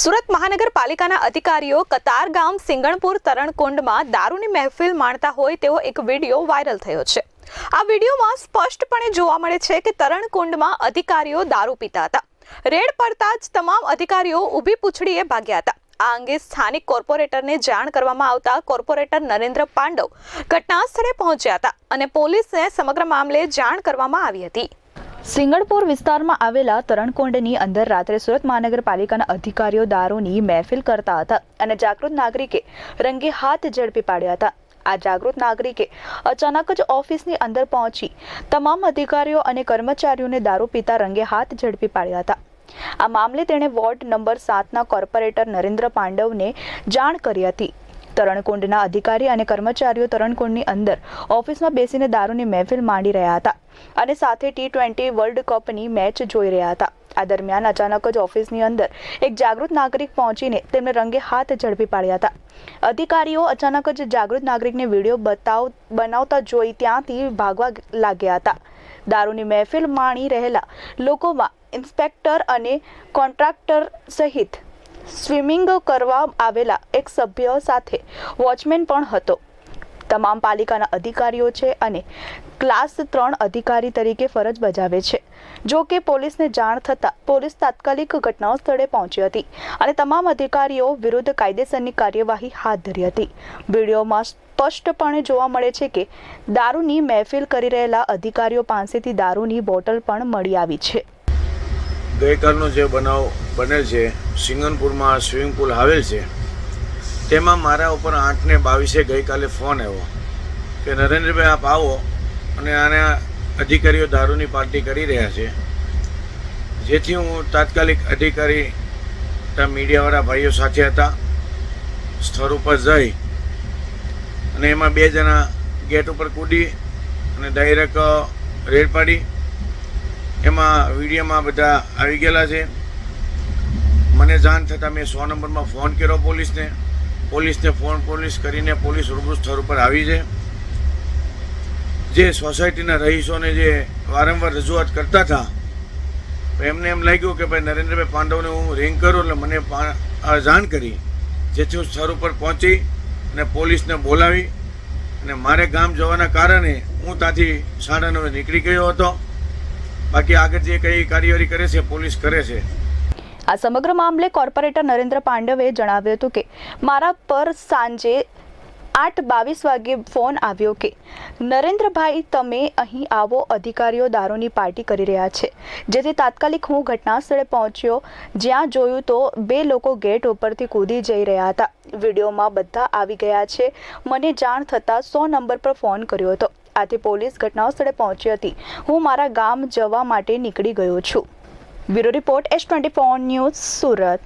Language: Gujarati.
સુરત મહાનગરપાલિકાના અધિકારીઓ કતારગામ સિંગણપુર તરણકુંડમાં દારૂની મહેફિલ માણતા હોય તેવો એક વીડિયો વાયરલ થયો છે. આ વિડીયોમાં સ્પષ્ટપણે જોવા મળે છે કે તરણકુંડમાં અધિકારીઓ દારૂ પીતા હતા. રેડ પડતા જ તમામ અધિકારીઓ ઊભી પૂંછડીએ ભાગ્યા હતા. આ અંગે સ્થાનિક કોર્પોરેટરને જાણ કરવામાં આવતા કોર્પોરેટર નરેન્દ્ર પાંડવ ઘટના સ્થળે પહોંચ્યા હતા અને પોલીસને સમગ્ર મામલે જાણ કરવામાં આવી હતી. સિંગણપુર વિસ્તારમાં આવેલા તરણકુંડની અંદર રાત્રે સુરત મહાનગરપાલિકાના અધિકારીઓ દારૂની મહેફિલ કરતા હતા અને જાગૃત નાગરિકે રંગે હાથ ઝડપી પાડ્યા હતા. આ જાગૃત નાગરિકે અચાનક જ ઓફિસની અંદર પહોંચી તમામ અધિકારીઓ અને કર્મચારીઓને દારૂ પીતા રંગે હાથ ઝડપી પાડ્યા હતા. આ મામલે તેણે વોર્ડ નંબર સાતના કોર્પોરેટર નરેન્દ્ર પાંડવને જાણ કરી હતી. તરણકુંડના અધિકારી અને કર્મચારીઓ તરણકુંડની અંદર ઓફિસમાં બેસીને દારૂની મહેફિલ માંડી રહ્યા હતા અને સાથે ટી ટ્વેન્ટી વર્લ્ડ કપની મેચ જોઈ રહ્યા હતા. આ દરમિયાન અચાનક જ ઓફિસની અંદર એક જાગૃત નાગરિક પહોંચીને તેમને રંગે હાથ ઝડપી પાડ્યા હતા. અધિકારીઓ અચાનક જ જાગૃત નાગરિકને વીડિયો બતાવ, બનાવતા જોઈ ત્યાંથી ભાગવા લાગ્યા હતા. દારૂની મહેફિલ માણી રહેલા લોકોમાં ઇન્સ્પેક્ટર અને કોન્ટ્રાક્ટર સહિત સ્વિમિંગ કરવા આવેલા એક સભ્ય સાથે વોચમેન પણ હતો. તમામ પાલિકાના અધિકારીઓ છે અને ક્લાસ ત્રણ અધિકારી તરીકે ફરજ બજાવે છે. જો કે પોલીસને જાણ થતાં પોલીસ તાત્કાલિક ઘટના સ્થળે પહોંચી હતી અને તમામ અધિકારીઓ વિરુદ્ધ કાયદેસરની કાર્યવાહી હાથ ધરી હતી. વિડીયોમાં સ્પષ્ટપણે જોવા મળે છે કે દારૂની મહેફિલ કરી રહેલા અધિકારીઓ પાસેથી દારૂની બોટલ પણ મળી આવી છે. ગઈકાલનો જે બનાવ બનેલ છે, સિંગનપુરમાં સ્વિમિંગ પુલ આવેલ છે, તેમાં મારા ઉપર આઠને બાવીસે ગઈકાલે ફોન આવ્યો કે, નરેન્દ્રભાઈ, આપ આવો અને આને અધિકારીઓ દારૂની પાર્ટી કરી રહ્યા છે. જેથી હું તાત્કાલિક અધિકારી ત્યાં મીડિયાવાળા ભાઈઓ સાથે હતા, સ્થળ ઉપર જઈ અને એમાં બે જણા ગેટ ઉપર કૂદી અને ડાયરેક્ટ રેડ પાડી એમાં વિડીયોમાં બધા આવી ગયેલા છે. મને જાણ થતાં મેં સો નંબરમાં ફોન કર્યો પોલીસને. પોલીસને ફોન પોલીસ કરીને પોલીસ રૂબરૂ સ્થળ ઉપર આવી છે. જે સોસાયટીના રહીશોને જે વારંવાર રજૂઆત કરતા હતા એમને એમ લાગ્યું કે ભાઈ નરેન્દ્રભાઈ પાંડવને હું રિંગ કરું એટલે મને જાણ કરી. જેથી હું સ્થળ ઉપર પહોંચી અને પોલીસને બોલાવી અને મારે ગામ જવાના કારણે હું ત્યાંથી સાડા નવે નીકળી ગયો હતો. બાકી આગળ જે કઈ કાર્યવાહી કરે છે, પોલીસ કરે છે. આ સમગ્ર મામલે કોર્પોરેટર નરેન્દ્ર પાંડવે જણાવ્યું હતું કે, મારા પર સાંજે આઠ બાવીસ વાગે ફોન આવ્યો કે, નરેન્દ્રભાઈ, તમે અહીં આવો, અધિકારીઓ દારૂની પાર્ટી કરી રહ્યા છે. જેથી તાત્કાલિક હું ઘટના સ્થળે પહોંચ્યો, જ્યાં જોયું તો બે લોકો ગેટ ઉપરથી કૂદી જઈ રહ્યા હતા. વિડીયોમાં બધા આવી ગયા છે. મને જાણ થતાં સો નંબર પર ફોન કર્યો હતો. આથી પોલીસ ઘટના સ્થળે પહોંચી હતી. હું મારા ગામ જવા માટે નીકળી ગયો છું. Bureau report, S twenty news, Surat.